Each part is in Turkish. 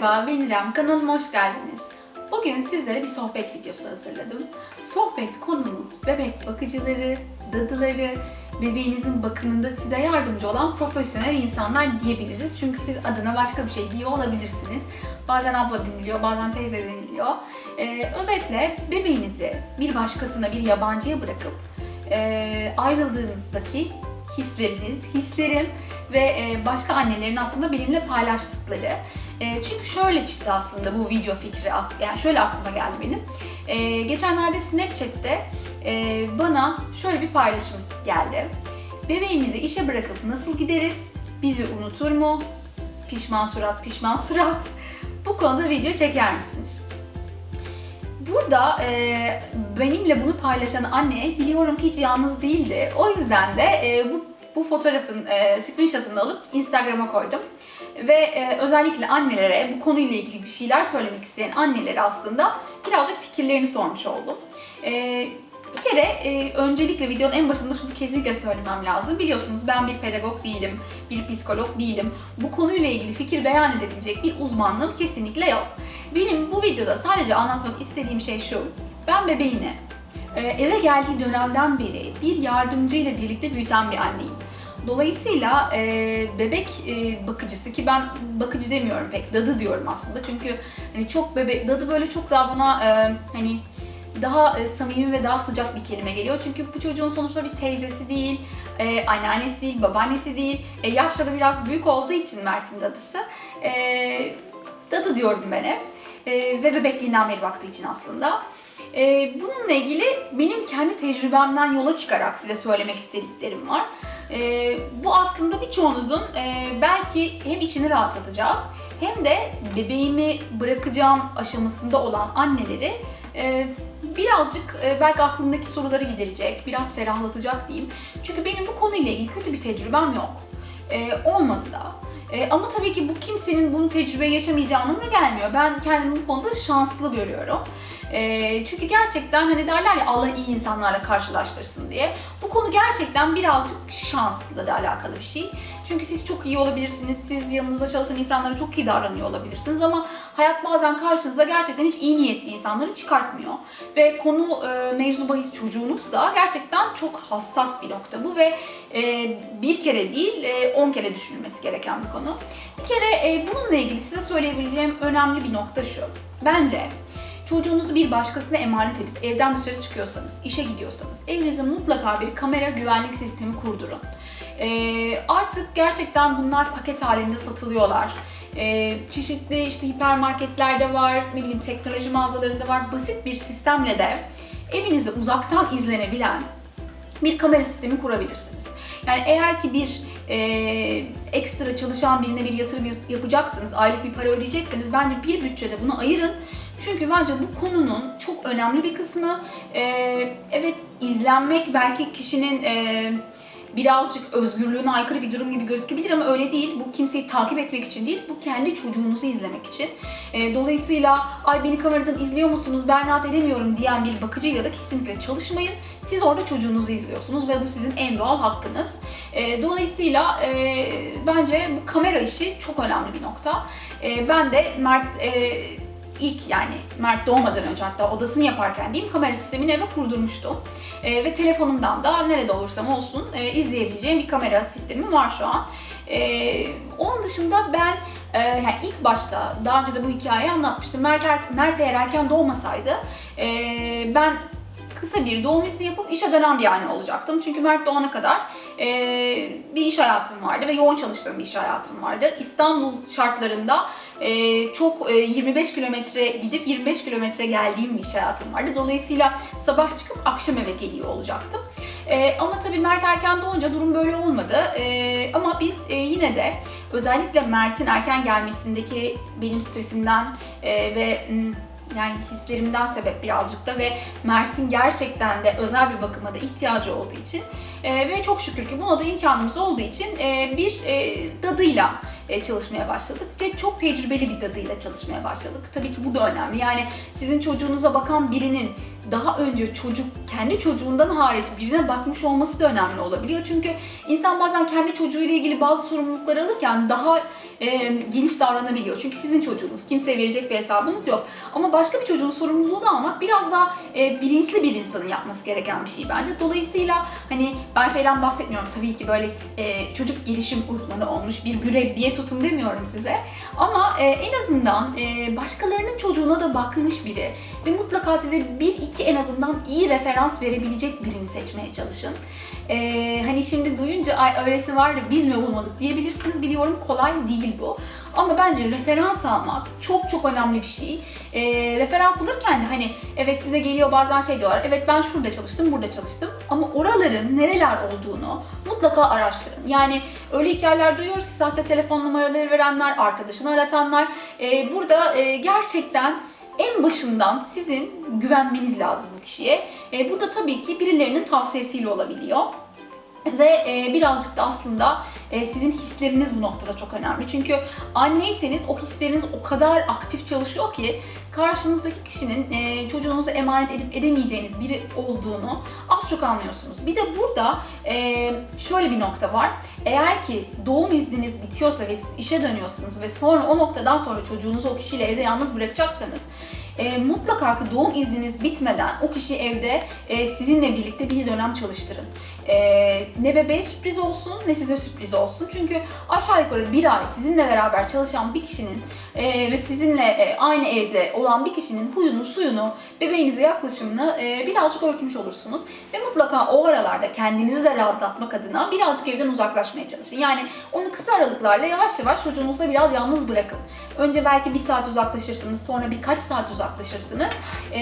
Merhaba, ben İrem. Kanalıma hoş geldiniz. Bugün sizlere bir sohbet videosu hazırladım. Sohbet konumuz bebek bakıcıları, dadıları, bebeğinizin bakımında size yardımcı olan profesyonel insanlar diyebiliriz. Çünkü siz adına başka bir şey diyor olabilirsiniz. Bazen abla deniliyor, bazen teyze deniliyor. Ee, özetle bebeğinizi bir başkasına, bir yabancıya bırakıp e, ayrıldığınızdaki hisleriniz, hislerim ve e, başka annelerin aslında benimle paylaştıkları. E, çünkü şöyle çıktı aslında bu video fikri, yani şöyle aklıma geldi benim. E, geçenlerde Snapchat'te e, bana şöyle bir paylaşım geldi. Bebeğimizi işe bırakıp nasıl gideriz? Bizi unutur mu? Pişman surat, pişman surat. Bu konuda video çeker misiniz? Burada e, benimle bunu paylaşan anne biliyorum ki hiç yalnız değildi. O yüzden de e, bu, bu fotoğrafın e, screenshot'ını alıp Instagram'a koydum. Ve e, özellikle annelere bu konuyla ilgili bir şeyler söylemek isteyen annelere aslında birazcık fikirlerini sormuş oldum. E, bir kere e, öncelikle videonun en başında şunu kesinlikle söylemem lazım. Biliyorsunuz ben bir pedagog değilim, bir psikolog değilim. Bu konuyla ilgili fikir beyan edebilecek bir uzmanlığım kesinlikle yok. Benim bu videoda sadece anlatmak istediğim şey şu. Ben bebeğini eve geldiği dönemden beri bir yardımcı ile birlikte büyüten bir anneyim. Dolayısıyla e, bebek e, bakıcısı ki ben bakıcı demiyorum pek dadı diyorum aslında çünkü hani çok bebek dadı böyle çok daha bana e, hani daha e, samimi ve daha sıcak bir kelime geliyor. Çünkü bu çocuğun sonuçta bir teyzesi değil, e, anneannesi değil, babaannesi değil. E, yaşça da biraz büyük olduğu için Mert'in dadısı. E, dadı diyorum ben hep. E, ve bebekliğinden beri baktığı için aslında. E, bununla ilgili benim kendi tecrübemden yola çıkarak size söylemek istediklerim var. E, bu aslında birçoğunuzun e, belki hem içini rahatlatacak hem de bebeğimi bırakacağım aşamasında olan anneleri e, birazcık e, belki aklındaki soruları giderecek, biraz ferahlatacak diyeyim. Çünkü benim bu konuyla ilgili kötü bir tecrübem yok. E, olmadı da. E, ama tabii ki bu kimsenin bunu tecrübe yaşamayacağı anlamına gelmiyor. Ben kendimi bu konuda şanslı görüyorum. E, çünkü gerçekten hani derler ya Allah iyi insanlarla karşılaştırsın diye. Bu konu gerçekten birazcık şansla da alakalı bir şey. Çünkü siz çok iyi olabilirsiniz, siz yanınızda çalışan insanlara çok iyi davranıyor olabilirsiniz ama hayat bazen karşınıza gerçekten hiç iyi niyetli insanları çıkartmıyor. Ve konu e, mevzu bahis çocuğunuzsa gerçekten çok hassas bir nokta bu ve e, bir kere değil e, on kere düşünülmesi gereken bir konu. Bir kere e, bununla ilgili size söyleyebileceğim önemli bir nokta şu. Bence Çocuğunuzu bir başkasına emanet edip evden dışarı çıkıyorsanız, işe gidiyorsanız evinize mutlaka bir kamera güvenlik sistemi kurdurun. Ee, artık gerçekten bunlar paket halinde satılıyorlar. Ee, çeşitli işte hipermarketlerde var, ne bileyim teknoloji mağazalarında var. Basit bir sistemle de evinizde uzaktan izlenebilen bir kamera sistemi kurabilirsiniz. Yani eğer ki bir e, ekstra çalışan birine bir yatırım yap- yapacaksınız, aylık bir para ödeyecekseniz bence bir bütçede bunu ayırın. Çünkü bence bu konunun çok önemli bir kısmı. E, evet izlenmek belki kişinin e, birazcık özgürlüğüne aykırı bir durum gibi gözükebilir ama öyle değil. Bu kimseyi takip etmek için değil, bu kendi çocuğunuzu izlemek için. E, dolayısıyla ay beni kameradan izliyor musunuz ben rahat edemiyorum diyen bir bakıcıyla da kesinlikle çalışmayın. Siz orada çocuğunuzu izliyorsunuz ve bu sizin en doğal hakkınız. E, dolayısıyla e, bence bu kamera işi çok önemli bir nokta. E, ben de Mert e, ilk yani Mert doğmadan önce hatta odasını yaparken diyeyim kamera sistemini eve kurdurmuştum. E, ve telefonumdan da nerede olursam olsun e, izleyebileceğim bir kamera sistemi var şu an. E, onun dışında ben e, yani ilk başta daha önce de bu hikayeyi anlatmıştım. Mert, er- Mert eğer erken doğmasaydı e, ben kısa bir doğum izni yapıp işe dönen bir anne olacaktım. Çünkü Mert doğana kadar e, bir iş hayatım vardı ve yoğun çalıştığım bir iş hayatım vardı. İstanbul şartlarında e, çok e, 25 kilometre gidip 25 kilometre geldiğim bir iş hayatım vardı. Dolayısıyla sabah çıkıp akşam eve geliyor olacaktım. E, ama tabii Mert erken doğunca durum böyle olmadı. E, ama biz e, yine de özellikle Mert'in erken gelmesindeki benim stresimden e, ve yani hislerimden sebep birazcık da ve Mert'in gerçekten de özel bir bakıma da ihtiyacı olduğu için e, ve çok şükür ki buna da imkanımız olduğu için e, bir e, dadıyla e, çalışmaya başladık ve çok tecrübeli bir dadıyla çalışmaya başladık. Tabii ki bu da önemli. Yani sizin çocuğunuza bakan birinin daha önce çocuk kendi çocuğundan hariç birine bakmış olması da önemli olabiliyor. Çünkü insan bazen kendi çocuğuyla ilgili bazı sorumlulukları alırken daha e, geniş davranabiliyor. Çünkü sizin çocuğunuz, kimseye verecek bir hesabınız yok. Ama başka bir çocuğun sorumluluğunu almak biraz daha e, bilinçli bir insanın yapması gereken bir şey bence. Dolayısıyla hani ben şeyden bahsetmiyorum tabii ki böyle e, çocuk gelişim uzmanı olmuş bir mürebbiye tutun demiyorum size. Ama e, en azından e, başkalarının çocuğuna da bakmış biri ve mutlaka size bir iki en azından iyi referans verebilecek birini seçmeye çalışın. E, hani şimdi duyunca ay öylesi var da biz mi bulmadık diyebilirsiniz biliyorum kolay değil bu. Ama bence referans almak çok çok önemli bir şey. E, referans alırken de hani evet size geliyor bazen şey diyorlar. Evet ben şurada çalıştım, burada çalıştım. Ama oraların nereler olduğunu mutlaka araştırın. Yani öyle hikayeler duyuyoruz ki sahte telefon numaraları verenler, arkadaşını aratanlar. E, burada e, gerçekten en başından sizin güvenmeniz lazım bu kişiye. E, burada tabii ki birilerinin tavsiyesiyle olabiliyor. Ve e, birazcık da aslında e, sizin hisleriniz bu noktada çok önemli. Çünkü anneyseniz o hisleriniz o kadar aktif çalışıyor ki karşınızdaki kişinin e, çocuğunuzu emanet edip edemeyeceğiniz biri olduğunu az çok anlıyorsunuz. Bir de burada e, şöyle bir nokta var. Eğer ki doğum izniniz bitiyorsa ve siz işe dönüyorsunuz ve sonra o noktadan sonra çocuğunuzu o kişiyle evde yalnız bırakacaksanız e, mutlaka doğum izniniz bitmeden o kişi evde e, sizinle birlikte bir dönem çalıştırın. E, ne bebeğe sürpriz olsun ne size sürpriz olsun. Çünkü aşağı yukarı bir ay sizinle beraber çalışan bir kişinin e, ve sizinle e, aynı evde olan bir kişinin huyunu, suyunu, bebeğinize yaklaşımını e, birazcık örtmüş olursunuz. Ve mutlaka o aralarda kendinizi de rahatlatmak adına birazcık evden uzaklaşmaya çalışın. Yani onu kısa aralıklarla yavaş yavaş çocuğunuzla biraz yalnız bırakın. Önce belki bir saat uzaklaşırsınız, sonra birkaç saat uzaklaşırsınız. E,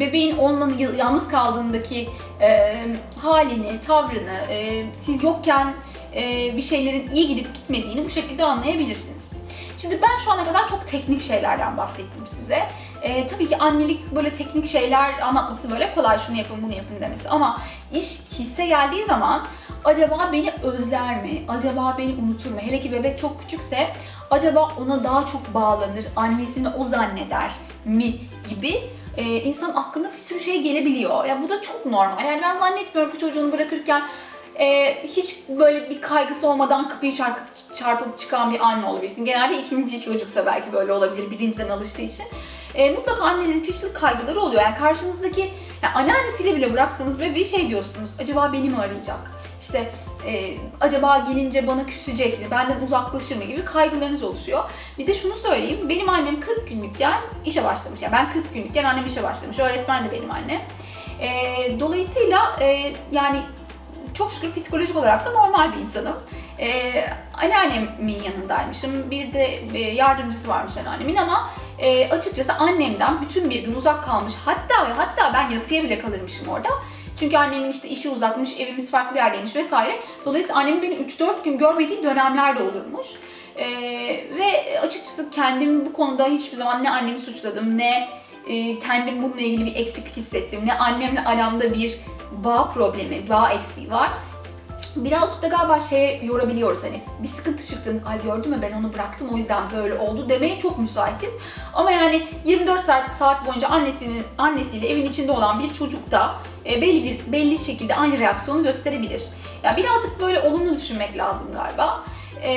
bebeğin onunla yalnız kaldığındaki e, halini, tavrını, e, siz yokken e, bir şeylerin iyi gidip gitmediğini bu şekilde anlayabilirsiniz. Şimdi ben şu ana kadar çok teknik şeylerden bahsettim size. Ee, tabii ki annelik böyle teknik şeyler anlatması böyle kolay şunu yapın bunu yapın demesi ama iş hisse geldiği zaman acaba beni özler mi? Acaba beni unutur mu? Hele ki bebek çok küçükse acaba ona daha çok bağlanır, annesini o zanneder mi gibi e, insanın aklına bir sürü şey gelebiliyor. Ya bu da çok normal. Yani ben zannetmiyorum ki çocuğunu bırakırken e, hiç böyle bir kaygısı olmadan kapıyı çarp, çarpıp çıkan bir anne olabilsin. Genelde ikinci çocuksa belki böyle olabilir birinciden alıştığı için. E, mutlaka annelerin çeşitli kaygıları oluyor. Yani karşınızdaki yani anneannesiyle bile bıraksanız ve bir şey diyorsunuz. Acaba beni mi arayacak? İşte e, acaba gelince bana küsecek mi? Benden uzaklaşır mı? gibi kaygılarınız oluşuyor. Bir de şunu söyleyeyim. Benim annem 40 günlükken işe başlamış. Yani ben 40 günlükken annem işe başlamış. Öğretmen de benim annem. E, dolayısıyla e, yani çok şükür psikolojik olarak da normal bir insanım. Ee, anneannemin yanındaymışım. Bir de e, yardımcısı varmış anneannemin ama e, açıkçası annemden bütün bir gün uzak kalmış. Hatta ve hatta ben yatıya bile kalırmışım orada. Çünkü annemin işte işi uzakmış, evimiz farklı yerdeymiş vesaire. Dolayısıyla annemin beni 3-4 gün görmediği dönemler de olurmuş. Ee, ve açıkçası kendim bu konuda hiçbir zaman ne annemi suçladım ne e, kendim bununla ilgili bir eksiklik hissettim. Ne annemle aramda bir bağ problemi, bağ eksiği var. Birazcık da galiba şeye yorabiliyoruz hani bir sıkıntı çıktın, ay gördün mü ben onu bıraktım o yüzden böyle oldu demeye çok müsaitiz. Ama yani 24 saat, saat boyunca annesinin annesiyle evin içinde olan bir çocuk da e, belli bir belli şekilde aynı reaksiyonu gösterebilir. Ya yani birazcık böyle olumlu düşünmek lazım galiba. Ee,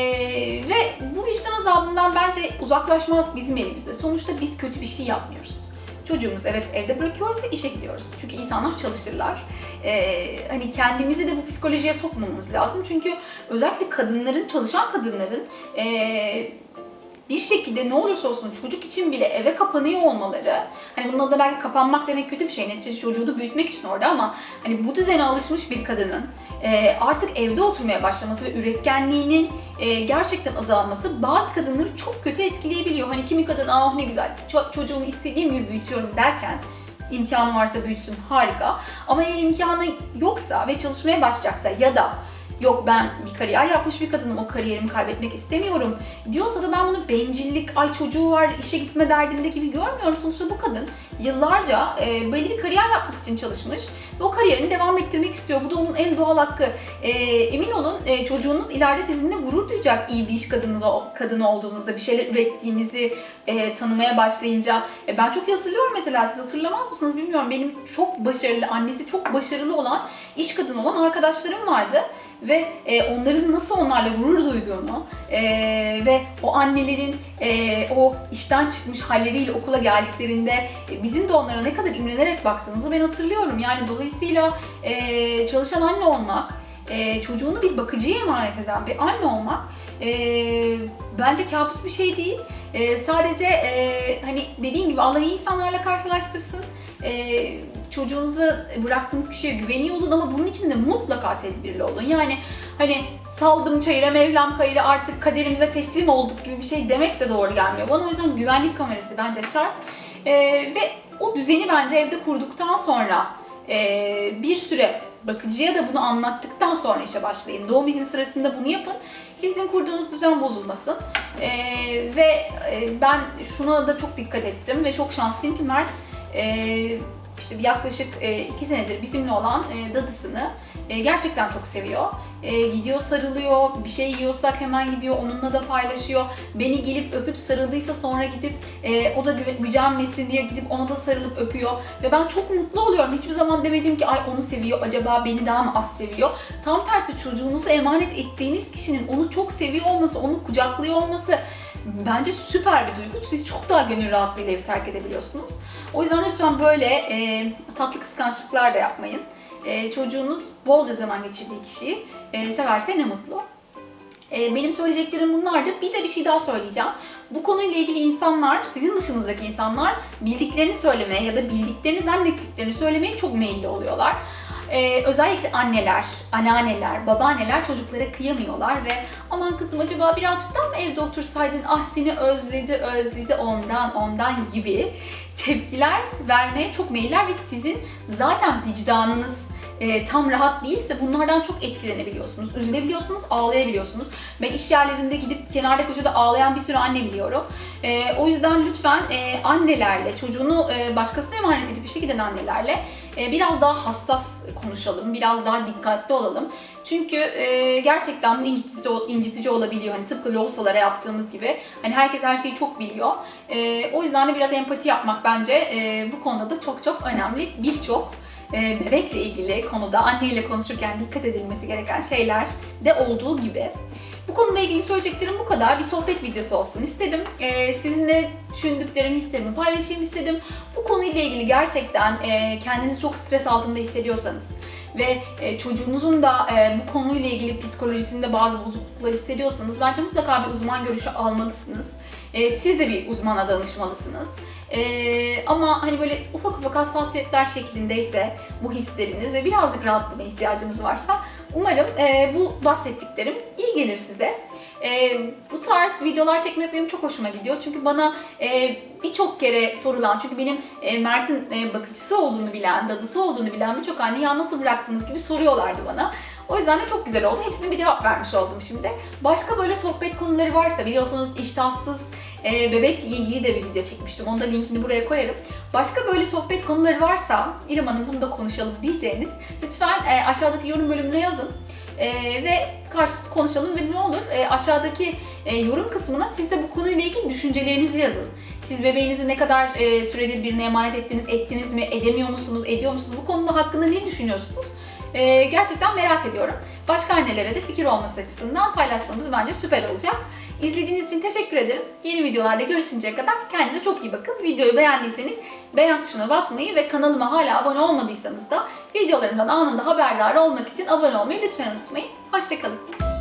ve bu vicdan azabından bence uzaklaşmak bizim elimizde. Sonuçta biz kötü bir şey yapmıyoruz. Çocuğumuz evet evde bırakıyoruz ve işe gidiyoruz. Çünkü insanlar çalışırlar. Ee, hani kendimizi de bu psikolojiye sokmamamız lazım. Çünkü özellikle kadınların, çalışan kadınların ee, bir şekilde ne olursa olsun çocuk için bile eve kapanıyor olmaları, hani bunun da belki kapanmak demek kötü bir şey, neticede çocuğu da büyütmek için orada ama hani bu düzene alışmış bir kadının e, artık evde oturmaya başlaması ve üretkenliğinin e, gerçekten azalması bazı kadınları çok kötü etkileyebiliyor. Hani kimi kadın ah ne güzel ço- çocuğumu istediğim gibi büyütüyorum derken imkanı varsa büyütsün harika. Ama eğer imkanı yoksa ve çalışmaya başlayacaksa ya da yok ben bir kariyer yapmış bir kadınım o kariyerimi kaybetmek istemiyorum diyorsa da ben bunu bencillik, ay çocuğu var işe gitme derdinde gibi görmüyorum. Sonuçta bu kadın yıllarca e, belli bir kariyer yapmak için çalışmış ve o kariyerini devam ettirmek istiyor. Bu da onun en doğal hakkı. E, emin olun e, çocuğunuz ileride sizinle gurur duyacak iyi bir iş kadınız, kadın olduğunuzda bir şeyler ürettiğinizi e, tanımaya başlayınca. E, ben çok hatırlıyorum mesela siz hatırlamaz mısınız bilmiyorum. Benim çok başarılı, annesi çok başarılı olan, iş kadını olan arkadaşlarım vardı ve e, onların nasıl onlarla gurur duyduğunu e, ve o annelerin e, o işten çıkmış halleriyle okula geldiklerinde e, bizim de onlara ne kadar imrenerek baktığımızı ben hatırlıyorum. Yani dolayısıyla e, çalışan anne olmak, e, çocuğunu bir bakıcıya emanet eden bir anne olmak e, bence kabus bir şey değil. E, sadece e, hani dediğim gibi Allah iyi insanlarla karşılaştırsın. E, çocuğunuza bıraktığınız kişiye güveniyor olun ama bunun için de mutlaka tedbirli olun. Yani hani saldım çayıra mevlam kayıra artık kaderimize teslim olduk gibi bir şey demek de doğru gelmiyor. Bana o yüzden güvenlik kamerası bence şart. E, ve o düzeni bence evde kurduktan sonra e, bir süre bakıcıya da bunu anlattıktan sonra işe başlayın. Doğum izni sırasında bunu yapın. Sizin kurduğunuz düzen bozulmasın. E, ve e, ben şuna da çok dikkat ettim ve çok şanslıyım ki Mert e, işte yaklaşık e, iki senedir bizimle olan e, dadısını e, gerçekten çok seviyor. Gidiyor sarılıyor, bir şey yiyorsak hemen gidiyor onunla da paylaşıyor. Beni gelip öpüp sarıldıysa sonra gidip o da gü- gücenmesin diye gidip ona da sarılıp öpüyor. Ve ben çok mutlu oluyorum. Hiçbir zaman demedim ki ay onu seviyor acaba beni daha mı az seviyor. Tam tersi çocuğunuzu emanet ettiğiniz kişinin onu çok seviyor olması, onu kucaklıyor olması bence süper bir duygu. Siz çok daha gönül rahatlığıyla evi terk edebiliyorsunuz. O yüzden lütfen böyle e, tatlı kıskançlıklar da yapmayın. E, çocuğunuz bolca zaman geçirdiği kişiyi e, severse ne mutlu. E, benim söyleyeceklerim bunlardı. Bir de bir şey daha söyleyeceğim. Bu konuyla ilgili insanlar, sizin dışınızdaki insanlar bildiklerini söylemeye ya da bildiklerini zannettiklerini söylemeye çok meyilli oluyorlar. Ee, özellikle anneler, anneanneler, babaanneler çocuklara kıyamıyorlar ve aman kızım acaba birazcık daha mı evde otursaydın ah seni özledi özledi ondan ondan gibi tepkiler vermeye çok meyiller ve sizin zaten vicdanınız e, tam rahat değilse bunlardan çok etkilenebiliyorsunuz. Üzülebiliyorsunuz, ağlayabiliyorsunuz. Ben iş yerlerinde gidip kenarda köşede ağlayan bir sürü anne biliyorum. E, o yüzden lütfen e, annelerle, çocuğunu e, başkasına emanet edip işe giden annelerle e, biraz daha hassas konuşalım, biraz daha dikkatli olalım. Çünkü e, gerçekten bu incitici, incitici olabiliyor. Hani tıpkı losalara yaptığımız gibi. Hani herkes her şeyi çok biliyor. E, o yüzden de biraz empati yapmak bence e, bu konuda da çok çok önemli. Birçok e, bebekle ilgili konuda anneyle konuşurken dikkat edilmesi gereken şeyler de olduğu gibi. Bu konuyla ilgili söyleyeceklerim bu kadar. Bir sohbet videosu olsun istedim. Ee, sizinle düşündüklerimi hislerimi paylaşayım istedim. Bu konuyla ilgili gerçekten e, kendinizi çok stres altında hissediyorsanız ve e, çocuğunuzun da e, bu konuyla ilgili psikolojisinde bazı bozukluklar hissediyorsanız bence mutlaka bir uzman görüşü almalısınız. E, siz de bir uzmana danışmalısınız. Ee, ama hani böyle ufak ufak hassasiyetler şeklindeyse bu hisleriniz ve birazcık rahatlama ihtiyacınız varsa umarım e, bu bahsettiklerim iyi gelir size. E, bu tarz videolar çekmek benim çok hoşuma gidiyor. Çünkü bana e, birçok kere sorulan, çünkü benim e, Mert'in e, bakıcısı olduğunu bilen, dadısı olduğunu bilen birçok anne ya nasıl bıraktınız gibi soruyorlardı bana. O yüzden de çok güzel oldu. Hepsine bir cevap vermiş oldum şimdi. Başka böyle sohbet konuları varsa biliyorsunuz iştahsız e, bebekle ilgili de bir video çekmiştim. Onun da linkini buraya koyarım. Başka böyle sohbet konuları varsa İrem Hanım bunu da konuşalım diyeceğiniz lütfen e, aşağıdaki yorum bölümüne yazın. E, ve karşılıklı konuşalım ve ne olur e, aşağıdaki e, yorum kısmına siz de bu konuyla ilgili düşüncelerinizi yazın. Siz bebeğinizi ne kadar e, süredir birine emanet ettiniz, ettiniz mi, edemiyor musunuz, ediyor musunuz? Bu konuda hakkında ne düşünüyorsunuz? E, gerçekten merak ediyorum. Başka annelere de fikir olması açısından paylaşmamız bence süper olacak. İzlediğiniz için teşekkür ederim. Yeni videolarda görüşünceye kadar kendinize çok iyi bakın. Videoyu beğendiyseniz beğen tuşuna basmayı ve kanalıma hala abone olmadıysanız da videolarımdan anında haberdar olmak için abone olmayı lütfen unutmayın. Hoşçakalın.